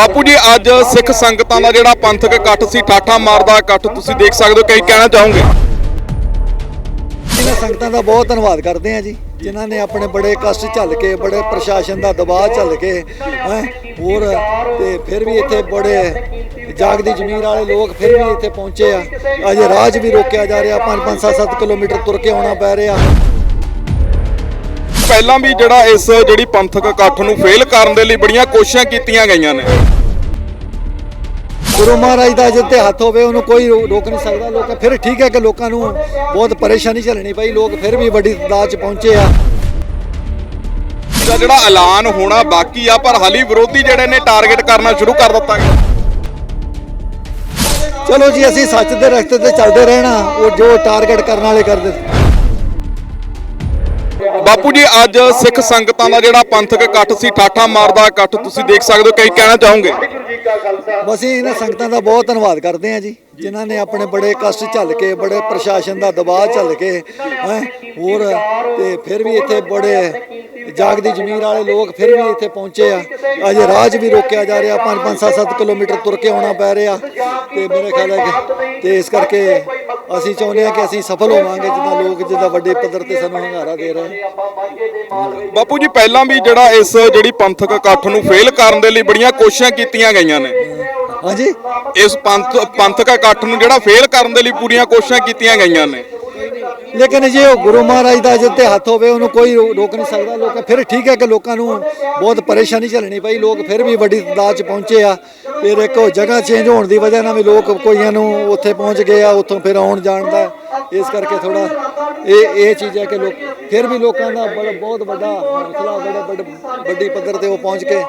ਬਾਪੂ ਜੀ ਅੱਜ ਸਿੱਖ ਸੰਗਤਾਂ ਦਾ ਜਿਹੜਾ ਪੰਥਕ ਇਕੱਠ ਸੀ ਠਾਠਾ ਮਾਰਦਾ ਇਕੱਠ ਤੁਸੀਂ ਦੇਖ ਸਕਦੇ ਹੋ ਕਈ ਕਹਿਣਾ ਚਾਹੋਗੇ? ਇਹਨਾਂ ਸੰਗਤਾਂ ਦਾ ਬਹੁਤ ਧੰਨਵਾਦ ਕਰਦੇ ਆ ਜੀ ਜਿਨ੍ਹਾਂ ਨੇ ਆਪਣੇ ਬੜੇ ਕਸ਼ਟ ਝੱਲ ਕੇ ਬੜੇ ਪ੍ਰਸ਼ਾਸਨ ਦਾ ਦਬਾਅ ਝੱਲ ਕੇ ਹੈਂ ਹੋਰ ਤੇ ਫਿਰ ਵੀ ਇੱਥੇ ਬੜੇ ਜਾਗਦੀ ਜ਼ਮੀਰ ਵਾਲੇ ਲੋਕ ਫਿਰ ਵੀ ਇੱਥੇ ਪਹੁੰਚੇ ਆ। ਅਜੇ ਰਾਜ ਵੀ ਰੋਕਿਆ ਜਾ ਰਿਹਾ 5 5 7 7 ਕਿਲੋਮੀਟਰ ਤੁਰ ਕੇ ਆਉਣਾ ਪੈ ਰਿਹਾ। ਪਹਿਲਾਂ ਵੀ ਜਿਹੜਾ ਇਸ ਜਿਹੜੀ ਪੰਥਕ ਇਕੱਠ ਨੂੰ ਫੇਲ ਕਰਨ ਦੇ ਲਈ ਬੜੀਆਂ ਕੋਸ਼ਿਸ਼ਾਂ ਕੀਤੀਆਂ ਗਈਆਂ ਨੇ। ਗੁਰੂ ਮਹਾਰਾਜ ਦਾ ਜਿੱਤੇ ਹੱਥ ਹੋਵੇ ਉਹਨੂੰ ਕੋਈ ਰੋਕ ਨਹੀਂ ਸਕਦਾ। ਲੋਕ ਫਿਰ ਠੀਕ ਹੈ ਕਿ ਲੋਕਾਂ ਨੂੰ ਬਹੁਤ ਪਰੇਸ਼ਾਨੀ ਝੱਲਣੀ ਪਈ। ਲੋਕ ਫਿਰ ਵੀ ਵੱਡੀ ਤਾਦਾਦ 'ਚ ਪਹੁੰਚੇ ਆ। ਜਿਹੜਾ ਐਲਾਨ ਹੋਣਾ ਬਾਕੀ ਆ ਪਰ ਹਾਲੀ ਵਿਰੋਧੀ ਜਿਹੜੇ ਨੇ ਟਾਰਗੇਟ ਕਰਨਾ ਸ਼ੁਰੂ ਕਰ ਦਿੱਤਾ ਗਿਆ। ਚਲੋ ਜੀ ਅਸੀਂ ਸੱਚ ਦੇ ਰਸਤੇ ਤੇ ਚੱਲਦੇ ਰਹਿਣਾ। ਉਹ ਜੋ ਟਾਰਗੇਟ ਕਰਨ ਵਾਲੇ ਕਰਦੇ। ਬਾਪੂ ਜੀ ਅੱਜ ਸਿੱਖ ਸੰਗਤਾਂ ਦਾ ਜਿਹੜਾ ਪੰਥਕ ਇਕੱਠ ਸੀ ਠਾਠਾ ਮਾਰਦਾ ਇਕੱਠ ਤੁਸੀਂ ਦੇਖ ਸਕਦੇ ਹੋ। ਕਈ ਕਹਿਣਾ ਚਾਹੋਗੇ? ਅਸੀਂ ਇਹਨਾਂ ਸੰਗਤਾਂ ਦਾ ਬਹੁਤ ਧੰਨਵਾਦ ਕਰਦੇ ਹਾਂ ਜੀ, ਜਿਨ੍ਹਾਂ ਨੇ ਆਪਣੇ ਬੜੇ ਕਸ਼ਟ ਝੱਲ ਕੇ, ਬੜੇ ਪ੍ਰਸ਼ਾਸਨ ਦਾ ਦਬਾਅ ਝੱਲ ਕੇ, ਹੈਂ, ਹੋਰ ਤੇ ਫਿਰ ਵੀ ਇੱਥੇ ਬੜੇ ਜਾਗਦੀ ਜ਼ਮੀਰ ਵਾਲੇ ਲੋਕ ਫਿਰ ਵੀ ਇੱਥੇ ਪਹੁੰਚੇ ਆ। ਅਜੇ ਰਾਜ ਵੀ ਰੋਕਿਆ ਜਾ ਰਿਹਾ 5 5 7 7 ਕਿਲੋਮੀਟਰ ਤੁਰ ਕੇ ਆਉਣਾ ਪੈ ਰਿਹਾ ਤੇ ਮੇਰੇ ਖਿਆਲ ਹੈ ਕਿ ਤੇ ਇਸ ਕਰਕੇ ਅਸੀਂ ਚਾਹੁੰਦੇ ਹਾਂ ਕਿ ਅਸੀਂ ਸਫਲ ਹੋਵਾਂਗੇ ਜਿੱਦਾਂ ਲੋਕ ਜਿੱਦਾਂ ਵੱਡੇ ਪੱਧਰ ਤੇ ਸਾਨੂੰ ਹੰਗਾਰਾ ਦੇ ਰਹੇ ਬਾਪੂ ਜੀ ਪਹਿਲਾਂ ਵੀ ਜਿਹੜਾ ਇਸ ਜਿਹੜੀ ਪੰਥਕ ਇਕੱਠ ਨੂੰ ਫੇਲ ਕਰਨ ਦੇ ਲਈ ਬੜੀਆਂ ਕੋਸ਼ਿਸ਼ਾਂ ਕੀਤੀਆਂ ਗਈਆਂ ਨੇ। ਹਾਂਜੀ। ਇਸ ਪੰਥ ਪੰਥਕ ਇਕੱਠ ਨੂੰ ਜਿਹੜਾ ਫੇਲ ਕਰਨ ਦੇ ਲਈ ਪੂਰੀਆਂ ਕੋਸ਼ਿਸ਼ਾਂ ਕੀਤੀਆਂ ਗਈਆਂ ਨੇ। ਲੇਕਿਨ ਜੇ ਉਹ ਗੁਰੂ ਮਹਾਰਾਜ ਦਾ ਜਿੱਤੇ ਹੱਥ ਹੋਵੇ, ਉਹਨੂੰ ਕੋਈ ਰੋਕ ਨਹੀਂ ਸਕਦਾ। ਲੋਕ ਫਿਰ ਠੀਕ ਹੈ ਕਿ ਲੋਕਾਂ ਨੂੰ ਬਹੁਤ ਪਰੇਸ਼ਾਨੀ ਝੱਲਣੀ ਪਈ। ਲੋਕ ਫਿਰ ਵੀ ਵੱਡੀ ਤਾਦਾਦ 'ਚ ਪਹੁੰਚੇ ਆ। ਫਿਰ ਇੱਕ ਉਹ ਜਗ੍ਹਾ ਚੇਂਜ ਹੋਣ ਦੀ ਵਜ੍ਹਾ ਨਾਲ ਵੀ ਲੋਕ ਕੋਈਆਂ ਨੂੰ ਉੱਥੇ ਪਹੁੰਚ ਗਏ ਆ, ਉੱਥੋਂ ਫਿਰ ਆਉਣ ਜਾਣ ਦਾ। ਇਸ ਕਰਕੇ ਥੋੜਾ ਇਹ ਇਹ ਚੀਜ਼ ਹੈ ਕਿ ਲੋਕ ਫਿਰ ਵੀ ਲੋਕਾਂ ਦਾ ਬੜਾ, ਬਹੁਤ ਵੱਡਾ ਹੌਸਲਾ, ਬੜਾ ਵੱਡ- ਵੱਡੀ ਪੱਧਰ ਤੇ ਉਹ ਪਹੁੰਚ ਕੇ।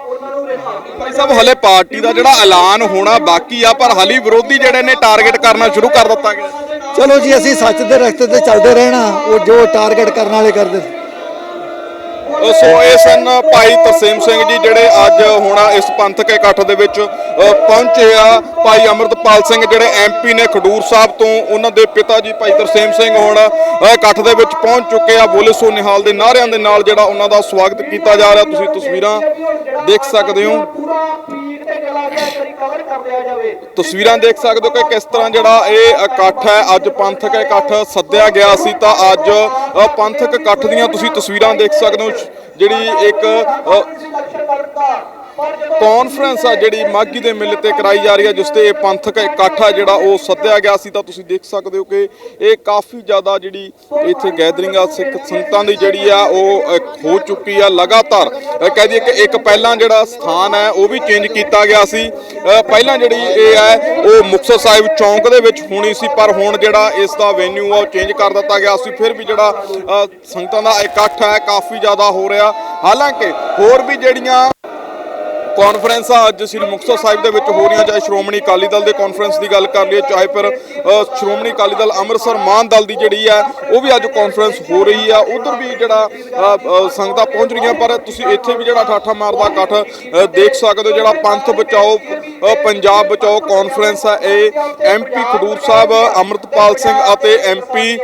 ਭਾਈ ਸਾਹਿਬ, ਹਲੇ ਪਾਰਟੀ ਦਾ ਜਿਹੜਾ ਐਲਾਨ ਹੋਣਾ ਬਾਕੀ ਆ, ਪਰ ਹਾਲੀ ਵਿਰੋਧੀ ਜਿਹੜੇ ਨੇ ਟਾਰਗੇਟ ਕਰਨਾ ਸ਼ੁਰੂ ਕਰ ਦਿੱਤਾ ਗਿਆ। ਚਲੋ ਜੀ, ਅਸੀਂ ਸੱਚ ਦੇ ਰਸਤੇ ਤੇ ਚੱਲਦੇ ਰਹਿਣਾ। ਉਹ ਜੋ ਟਾਰਗੇਟ ਕਰਨ ਵਾਲੇ ਕਰਦੇ। ਸੋ ਇਹ ਸਨ ਭਾਈ ਤਰਸੇਮ ਸਿੰਘ ਜੀ ਜਿਹੜੇ ਅੱਜ ਹੋਣਾ ਇਸ ਪੰਥਕ ਇਕੱਠ ਦੇ ਵਿੱਚ ਪਹੁੰਚੇ ਆ। ਭਾਈ ਅਮਰਤਪਾਲ ਸਿੰਘ ਜਿਹੜੇ ਐਮਪੀ ਨੇ ਖਡੂਰ ਸਾਹਿਬ ਤੋਂ, ਉਹਨਾਂ ਦੇ ਪਿਤਾ ਜੀ ਭਾਈ ਤਰਸੇਮ ਸਿੰਘ ਹੁਣ ਇਕੱਠ ਦੇ ਵਿੱਚ ਪਹੁੰਚ ਚੁੱਕੇ ਆ। ਬੋਲੇ ਸੋ ਨਿਹਾਲ ਦੇ ਨਾਅਰਿਆਂ ਦੇ ਨਾਲ ਜਿਹੜਾ ਉਹਨਾਂ ਦਾ ਸਵਾਗਤ ਕੀਤਾ ਜਾ ਰਿਹਾ। ਤੁਸੀਂ ਤਸਵੀਰਾਂ ਦੇਖ ਸਕਦੇ ਹੋ। ਤਸਵੀਰਾਂ ਦੇਖ ਸਕਦੇ ਹੋ ਕਿ ਕਿਸ ਤਰ੍ਹਾਂ ਜਿਹੜਾ ਇਹ ਇਕੱਠ ਹੈ। ਅੱਜ ਪੰਥਕ ਇਕੱਠ ਸੱਦਿਆ ਗਿਆ ਸੀ ਤਾਂ ਅੱਜ ਪੰਥਕ ਇਕੱਠ ਦੀਆਂ ਤੁਸੀਂ ਤਸਵੀਰਾਂ ਦੇਖ ਸਕਦੇ ਹੋ। ਜਿਹੜੀ ਇੱਕ ਕਾਨਫਰੰਸ ਆ ਜਿਹੜੀ ਮਾਗੀ ਦੇ ਮਿਲ ਤੇ ਕਰਾਈ ਜਾ ਰਹੀ ਹੈ, ਜਿਸ ਤੇ ਇਹ ਪੰਥਕ ਇਕੱਠ ਆ ਜਿਹੜਾ ਉਹ ਸੱਦਿਆ ਗਿਆ ਸੀ। ਤਾਂ ਤੁਸੀਂ ਦੇਖ ਸਕਦੇ ਹੋ ਕਿ ਇਹ ਕਾਫੀ ਜ਼ਿਆਦਾ ਜਿਹੜੀ ਇੱਥੇ ਗੈਦਰਿੰਗ ਆ, ਸਿੱਖ ਸੰਗਤਾਂ ਦੀ ਜਿਹੜੀ ਆ, ਉਹ ਹੋ ਚੁੱਕੀ ਆ ਲਗਾਤਾਰ। ਕਹਿ ਦਈਏ ਕਿ ਇੱਕ ਪਹਿਲਾਂ ਜਿਹੜਾ ਸਥਾਨ ਹੈ, ਉਹ ਵੀ ਚੇਂਜ ਕੀਤਾ ਗਿਆ ਸੀ। ਪਹਿਲਾਂ ਜਿਹੜੀ ਇਹ ਹੈ, ਉਹ ਮੁਕਤਸਰ ਸਾਹਿਬ ਚੌਂਕ ਦੇ ਵਿੱਚ ਹੋਣੀ ਸੀ, ਪਰ ਹੁਣ ਜਿਹੜਾ ਇਸ ਦਾ ਵੈਨਿਊ ਆ, ਉਹ ਚੇਂਜ ਕਰ ਦਿੱਤਾ ਗਿਆ ਸੀ। ਫਿਰ ਵੀ ਜਿਹੜਾ ਸੰਗਤਾਂ ਦਾ ਇਕੱਠ ਹੈ, ਕਾਫੀ ਜ਼ਿਆਦਾ ਹੋ ਰਿਹਾ। ਹਾਲਾਂਕਿ ਹੋਰ ਵੀ ਜਿਹੜੀਆਂ ਕਾਨਫਰੰਸਾਂ ਅੱਜ ਸ੍ਰੀ ਮੁਕਤਸਰ ਸਾਹਿਬ ਦੇ ਵਿੱਚ ਹੋ ਰਹੀਆਂ ਚਾਹੇ ਸ਼੍ਰੋਮਣੀ ਅਕਾਲੀ ਦਲ ਦੇ ਕਾਨਫਰੰਸ ਦੀ ਗੱਲ ਕਰ ਲਈਏ, ਚਾਹੇ ਫਿਰ ਸ਼੍ਰੋਮਣੀ ਅਕਾਲੀ ਦਲ ਅੰਮ੍ਰਿਤਸਰ ਮਾਨ ਦਲ ਦੀ ਜਿਹੜੀ ਹੈ, ਉਹ ਵੀ ਅੱਜ ਕਾਨਫਰੰਸ ਹੋ ਰਹੀ ਆ ਉਧਰ ਵੀ ਜਿਹੜਾ ਸੰਗਤਾਂ ਪਹੁੰਚ ਰਹੀਆਂ, ਪਰ ਤੁਸੀਂ ਇੱਥੇ ਵੀ ਜਿਹੜਾ ਠਾਠਾ ਮਾਰਦਾ ਇਕੱਠ ਦੇਖ ਸਕਦੇ ਹੋ, ਜਿਹੜਾ ਪੰਥ ਬਚਾਓ ਪੰਜਾਬ ਬਚਾਓ ਕਾਨਫਰੰਸ ਹੈ ਇਹ ਐਮਪੀ ਖਡੂਰ ਸਾਹਿਬ, ਅੰਮ੍ਰਿਤਪਾਲ ਸਿੰਘ ਅਤੇ ਐਮਪੀ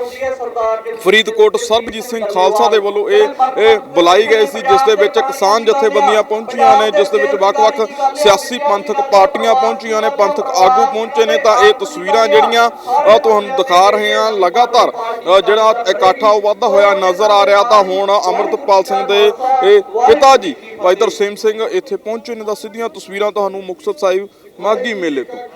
ਫਰੀਦਕੋਟ ਸਰਬਜੀਤ ਸਿੰਘ ਖਾਲਸਾ ਦੇ ਵੱਲੋਂ ਇਹ ਇਹ ਬੁਲਾਈ ਗਈ ਸੀ, ਜਿਸ ਦੇ ਵਿੱਚ ਕਿਸਾਨ ਜਥੇਬੰਦੀਆਂ ਪਹੁੰਚੀਆਂ ਨੇ, ਜਿਸ ਦੇ ਵਿੱਚ ਵੱਖ-ਵੱਖ ਸਿਆਸੀ ਪੰਥਕ ਪਾਰਟੀਆਂ ਪਹੁੰਚੀਆਂ ਨੇ, ਪੰਥਕ ਆਗੂ ਪਹੁੰਚੇ ਨੇ, ਤਾਂ ਇਹ ਤਸਵੀਰਾਂ ਜਿਹੜੀਆਂ ਤੁਹਾਨੂੰ ਦਿਖਾ ਰਹੇ ਹਾਂ, ਲਗਾਤਾਰ ਜਿਹੜਾ ਇਕੱਠਾ ਉਹ ਵਾਧਾ ਹੋਇਆ ਨਜ਼ਰ ਆ ਰਿਹਾ ਤਾਂ ਹੁਣ ਅੰਮ੍ਰਿਤਪਾਲ ਸਿੰਘ ਦੇ ਪਿਤਾ ਜੀ, ਭਾਈ ਤਰਸੇਮ ਸਿੰਘ ਇੱਥੇ ਪਹੁੰਚੇ ਨੇ ਤਾਂ ਸਿੱਧੀਆਂ ਤਸਵੀਰਾਂ ਤੁਹਾਨੂੰ ਮੁਕਤਸਰ ਸਾਹਿਬ ਮਾਗੀ ਮੇਲੇ ਤੋਂ।